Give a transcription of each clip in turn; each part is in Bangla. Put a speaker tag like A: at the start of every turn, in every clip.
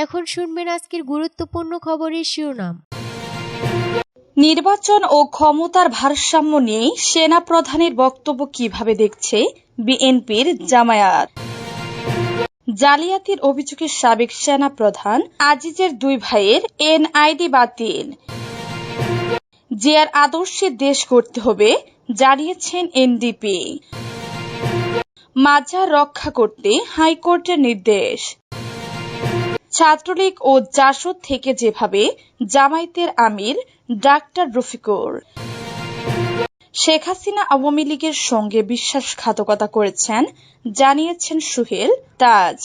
A: এখন শুনবেন আজকের গুরুত্বপূর্ণ খবরের শিরোনাম।
B: নির্বাচন ও ক্ষমতার ভারসাম্য নিয়ে সেনা প্রধানের বক্তব্য কীভাবে দেখছে বিএনপির জামায়াত? জালিয়াতির অভিযোগে সাবেক সেনা প্রধান আজিজের দুই ভাইয়ের এনআইডি বাতিল। জিয়ার আদর্শে দেশ করতে হবে, জানিয়েছেন এনডিপি। মাজার রক্ষা করতে হাইকোর্টের নির্দেশ। ছাত্রলীগ ও জাসদ থেকে যেভাবে জামায়াতের আমির ডাক্তার রফিকুর, শেখ হাসিনা আওয়ামী লীগের সঙ্গে বিশ্বাসঘাতকতা করেছেন, জানিয়েছেন সুহেল তাজ।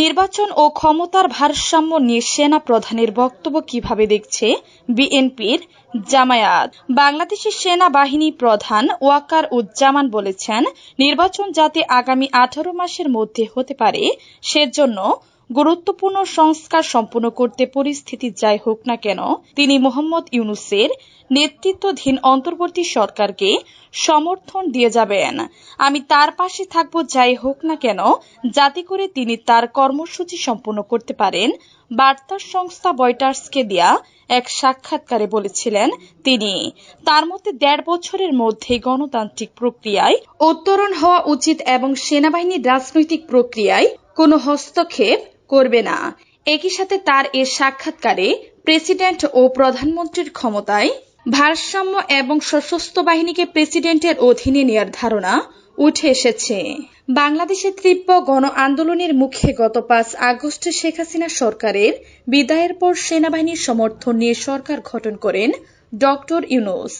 B: নির্বাচন ও ক্ষমতার ভারসাম্য নিয়ে সেনা প্রধানের বক্তব্য কীভাবে দেখছে বিএনপির জামায়াত? বাংলাদেশের সেনাবাহিনী প্রধান ওয়াকার উজ্জামান বলেছেন, নির্বাচন যাতে আগামী আঠারো মাসের মধ্যে হতে পারে, সেজন্য গুরুত্বপূর্ণ সংস্কার সম্পন্ন করতে পরিস্থিতি যাই হোক না কেন, তিনি মোহাম্মদ ইউনুসের নেতৃত্বাধীন অন্তর্বর্তী সরকারকে সমর্থন দিয়ে যাবেন। আমি তার পাশে থাকব যাই হোক না কেন, যাতে করে তিনি তার কর্মসূচি সম্পন্ন করতে পারেন, বার্তা সংস্থা বয়টার্সকে দেয়া এক সাক্ষাৎকারে বলেছিলেন তিনি। তার মতে, দেড় বছরের মধ্যে গণতান্ত্রিক প্রক্রিয়ায় উত্তরণ হওয়া উচিত এবং সেনাবাহিনীর রাজনৈতিক প্রক্রিয়ায় কোনো হস্তক্ষেপ করবে না। একই সাথে তার এ সাক্ষাৎকারে প্রেসিডেন্ট ও প্রধানমন্ত্রীর ক্ষমতায় ভারসাম্য এবং সশস্ত্র বাহিনীকে প্রেসিডেন্টের অধীনে নেয়ার ধারণা উঠে এসেছে। বাংলাদেশে তীব্র গণ আন্দোলনের মুখে গত পাঁচ আগস্ট শেখ হাসিনা সরকারের বিদায়ের পর সেনাবাহিনীর সমর্থন নিয়ে সরকার গঠন করেন ডক্টর ইউনুস।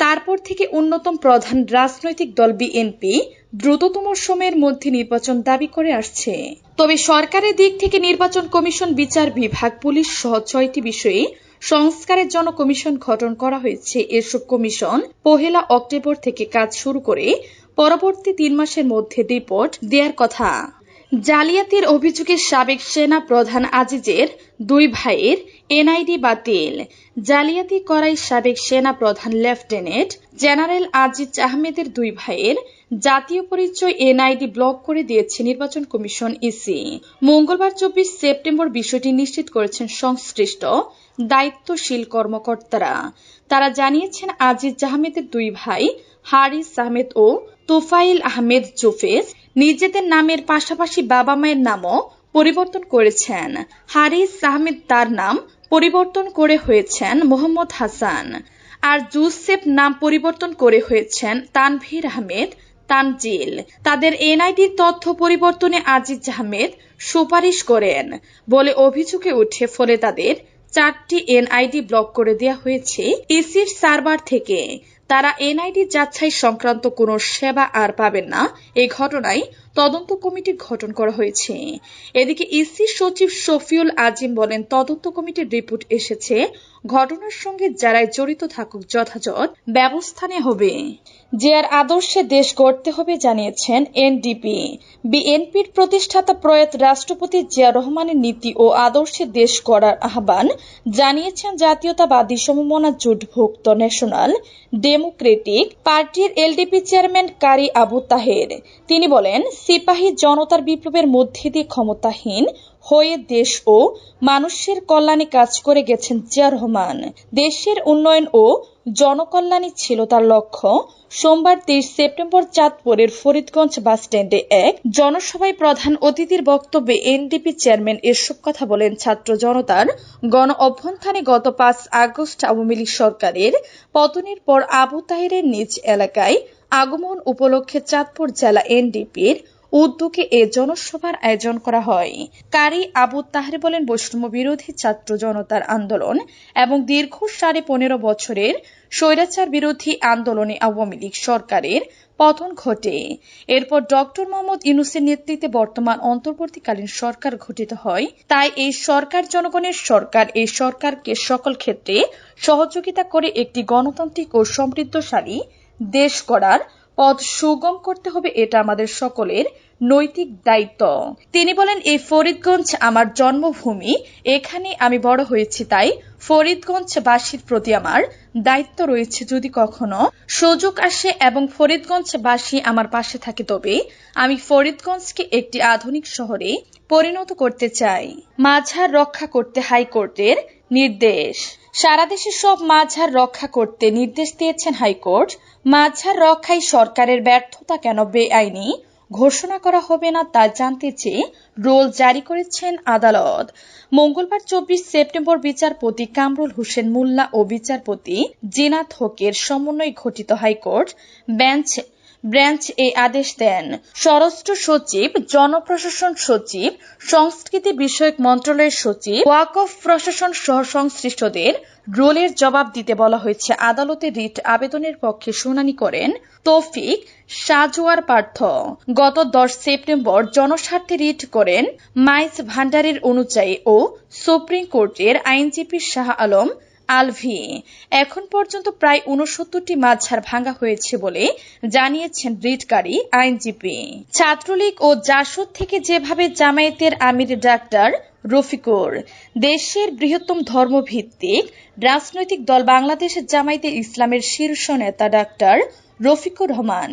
B: তারপর থেকে অন্যতম প্রধান রাজনৈতিক দল বিএনপি দ্রুততম সময়ের মধ্যে নির্বাচন দাবি করে আসছে। তবে সরকারের দিক থেকে নির্বাচন কমিশন বিচার বিভাগ, পুলিশ সহ ছয়টি বিষয়ে সংস্কারের জন্য কমিশন গঠন করা হয়েছে। এসব কমিশন পহেলা অক্টোবর থেকে কাজ শুরু করে পরবর্তী তিন মাসের মধ্যে রিপোর্ট দেওয়ার কথা। জালিয়াতির অভিযোগে সাবেক সেনা প্রধান আজিজের দুই ভাইয়ের এনআইডি বাতিল। জালিয়াতি করাই সাবেক সেনা প্রধান লেফটেন্যান্ট জেনারেল আজিজ আহমেদের দুই ভাইয়ের জাতীয় পরিচয় এনআইডি ব্লক করে দিয়েছে নির্বাচন কমিশন ইসি। মঙ্গলবার চব্বিশ সেপ্টেম্বর বিষয়টি নিশ্চিত করেছেন সংশ্লিষ্ট দায়িত্বশীল কর্মকর্তারা। তারা জানিয়েছেন, আজিজ আহমেদের দুই ভাই হারিস আহমেদ ও তোফাইল আহমেদ জোফেস নিজেদের নামের পাশাপাশি বাবা মায়ের নামও পরিবর্তন করেছেন। হারিস আহমেদ তার নাম পরিবর্তন করে হয়েছেন মোহাম্মদ হাসান। আর জুসেফ নাম পরিবর্তন করে হয়েছেন তানভীর আহমেদ, তানজিল। তাদের এনআইডির তথ্য পরিবর্তনে আজিজ আহমেদ সুপারিশ করেন বলে অভিযোগে উঠে, ফলে তাদের চারটি এনআইডি ব্লক করে দেওয়া হয়েছে ইসির সার্ভার থেকে। তারা এনআইডি যাচাই সংক্রান্ত কোনো সেবা আর পাবেন না। এই ঘটনায় তদন্ত কমিটি গঠন করা হয়েছে। এদিকে ইসি সচিব শফিউল আজিম বলেন, তদন্ত কমিটির রিপোর্ট এসেছে। ঘটনার সঙ্গে যারাই জড়িত থাকুক যথাযথ ব্যবস্থা নেওয়া হবে। জিয়ার আদর্শে দেশ গড়তে হবে জানিয়েছেন এনডিপি। বিএনপির প্রতিষ্ঠাতা প্রয়াত রাষ্ট্রপতি জিয়া রহমানের নীতি ও আদর্শে দেশ গড়ার আহ্বান জানিয়েছেন জাতীয়তাবাদী সমমনা জোটভুক্ত ন্যাশনাল ডেমোক্রেটিক পার্টির এলডিপি চেয়ারম্যান কারি আবু তাহের তিনি বলেন, সিপাহী জনতার বিপ্লবের মধ্যে দিয়ে ক্ষমতাহীন হয়ে দেশ ও মানুষের কল্যাণে কাজ করে গেছেন জিয়া রহমান। দেশের উন্নয়ন ও জনকল্যাণই ছিল তার লক্ষ্য। সোমবার তেইশ সেপ্টেম্বর চাঁদপুরের ফরিদগঞ্জ বাসস্ট্যান্ডে এক জনসভায় প্রধান অতিথির বক্তব্যে এনডিপি চেয়ারম্যান এসব কথা বলেন ছাত্র জনতার গণ অভ্যন্থানে গত পাঁচ আগস্ট আওয়ামী লীগ সরকারের পতনের পর আবু তাহেরের নিজ এলাকায় আগমন উপলক্ষে চাঁদপুর জেলা এনডিপির উদ্যোগে এ জনসভার আয়োজন করা হয়। কারি আবু তাহের বলেন বৈষম্য বিরোধী ছাত্র জনতার আন্দোলন এবং দীর্ঘ সাড়ে পনেরো বছরের স্বৈরাচার বিরোধী আন্দোলনে আওয়ামী লীগ সরকারের পতন ঘটে। এরপর ডক্টর মোহাম্মদ ইউনুসের নেতৃত্বে বর্তমান অন্তর্বর্তীকালীন সরকার গঠিত হয়। তাই এই সরকার জনগণের সরকার, এই সরকারকে সকল ক্ষেত্রে সহযোগিতা করে একটি গণতান্ত্রিক ও সমৃদ্ধশালী দেশ গড়ার পথ সুগম করতে হবে, এটা আমাদের সকলের নৈতিক দায়িত্ব। তিনি বলেন, এই ফরিদগঞ্জ আমার জন্মভূমি। এখানে আমি বড় হয়েছি তাই ফরিদগঞ্জবাসীর প্রতি আমার দায়িত্ব রয়েছে। যদি কখনো সুযোগ আসে এবং ফরিদগঞ্জবাসী আমার পাশে থাকে, তবে আমি ফরিদগঞ্জকে একটি আধুনিক শহরে পরিণত করতে চাই। মাঝার রক্ষা করতে হাইকোর্টের নির্দেশ। সারা দেশে সব মাঝার রক্ষা করতে নির্দেশ দিয়েছেন হাইকোর্ট। মাঝার রক্ষায় সরকারের ব্যর্থতা কেন বেআইনি? ঘোষণা করা হবে না তা জানতে চেয়ে রোল জারি করেছেন আদালত। মঙ্গলবার চব্বিশ সেপ্টেম্বর বিচারপতি কামরুল হোসেন মোল্লা ও বিচারপতি জিনাত হকের সমন্বয়ে গঠিত হাইকোর্ট বেঞ্চ ব্রাঞ্চ এই আদেশ দেন। স্বরাষ্ট্র সচিব, জনপ্রশাসন সচিব, সংস্কৃতি বিষয়ক মন্ত্রণালয়ের সচিব ওয়াকফ প্রশাসন সহ সংশ্লিষ্টদের রোলের জবাব দিতে বলা হয়েছে। আদালতে রিট আবেদনের পক্ষে শুনানি করেন তৌফিক সাজোয়ার পার্থ। গত দশ সেপ্টেম্বর জনস্বার্থে রিট করেন মাইস ভান্ডারের অনুযায়ী ও সুপ্রিম কোর্টের আইনজীবী শাহ আলম আলভি। এখন পর্যন্ত প্রায় উনসত্তরটি মাঝার ভাঙা হয়েছে বলে জানিয়েছেন রিটকারী আইনজীবী। ছাত্রলীগ ও জাসদ থেকে যেভাবে জামায়াতের আমির ডাক্তার রফিকুর, দেশের বৃহত্তম ধর্মভিত্তিক রাজনৈতিক দল বাংলাদেশের জামায়াতে ইসলামের শীর্ষ নেতা ডাক্তার রফিকুর রহমান।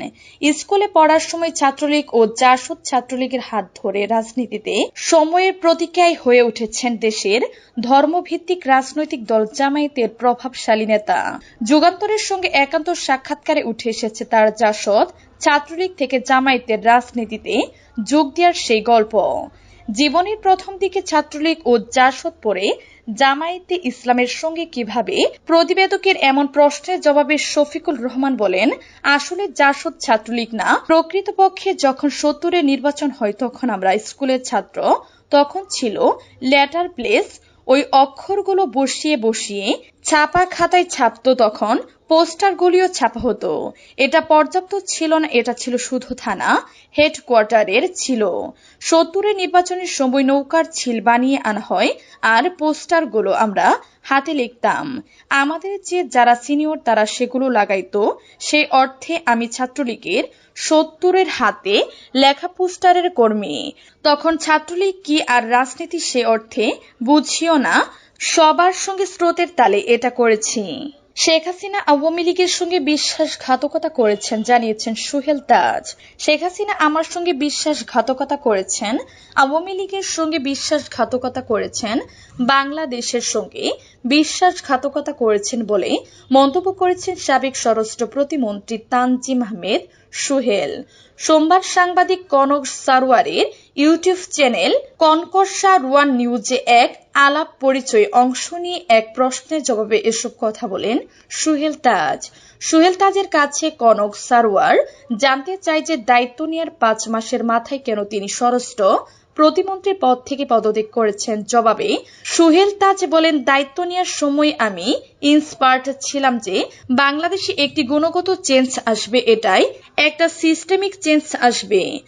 B: স্কুলে পড়ার সময় ছাত্রলীগ ও জাসদ ছাত্রলীগের হাত ধরে রাজনীতিতে সময়ের প্রতিক্রিয়ায় হয়ে উঠেছেন দেশের ধর্মভিত্তিক রাজনৈতিক দল জামায়াতের প্রভাবশালী নেতা। যুগান্তরের সঙ্গে একান্ত সাক্ষাৎকারে উঠে এসেছে তার জাসদ ছাত্রলীগ থেকে জামায়াতের রাজনীতিতে যোগ দেওয়ার সেই গল্প। জীবনের প্রথম দিকে ছাত্রলীগ ও জাসদ পরে জামায়াতে ইসলামের সঙ্গে কীভাবে? প্রতিবেদকের এমন প্রশ্নের জবাবে শফিকুল রহমান বলেন, আসলে জাসদ ছাত্রলীগ না। প্রকৃতপক্ষে যখন সত্তরের নির্বাচন হয় তখন আমরা স্কুলের ছাত্র। তখন ছিল লেটার প্লেস, ওই অক্ষরগুলো বসিয়ে বসিয়ে ছাপা খাতায় ছাপতো তখন, পোস্টারগুলিও ছাপা হতো। এটা পর্যাপ্ত ছিল না, এটা ছিল শুধু থানা, হেডকোয়ার্টারের ছিল। সত্তরের নির্বাচনের সময় নৌকার ছিল বানিয়ে আনা হয়, আর পোস্টারগুলো আমরা হাতে লিখতাম। আমাদের যে যারা সিনিয়র তারা সেগুলো লাগাইতো। সেই অর্থে আমি ছাত্রলীগের সত্তরের হাতে লেখা পোস্টারের কর্মী। তখন ছাত্রলীগ কি আর রাজনীতি সে অর্থে বুঝিও না সবার সঙ্গে স্রোতের তালে এটা করেছি। শেখ হাসিনা আওয়ামী লীগের সঙ্গে বিশ্বাসঘাতকতা করেছেন, জানিয়েছেন সুহেল তাজ। শেখ হাসিনা আমার সঙ্গে বিশ্বাসঘাতকতা করেছেন, আওয়ামী লীগের সঙ্গে বিশ্বাসঘাতকতা করেছেন, বাংলাদেশের সঙ্গে বিশ্বাসঘাতকতা করেছেন বলে মন্তব্য করেছেন সাবেক স্বরাষ্ট্র প্রতিমন্ত্রী তানজিম আহমেদ। সুহেল। সোমবার সাংবাদিক কনক সারোয়ারের ইউটিউব চ্যানেল কনকর্ষা রুয়ান নিউজে এক আলাপ পরিচয় অংশ নিয়ে এক প্রশ্নের জবাবে এসব কথা বলেন সুহেল তাজ। সুহেল তাজের কাছে কনক সারোয়ার জানতে চায় যে দায়িত্ব নেওয়ার পাঁচ মাসের মাথায় কেন তিনি স্বরাষ্ট্র প্রতিমন্ত্রীর পদ থেকে পদত্যাগ করেছেন জবাবে সোহেল তাজ বলেন, দায়িত্ব নেওয়ার সময় আমি ইন্সপার্ট ছিলাম যে বাংলাদেশে একটি গুণগত চেঞ্জ আসবে, এটাই একটা সিস্টেমিক চেঞ্জ আসবে।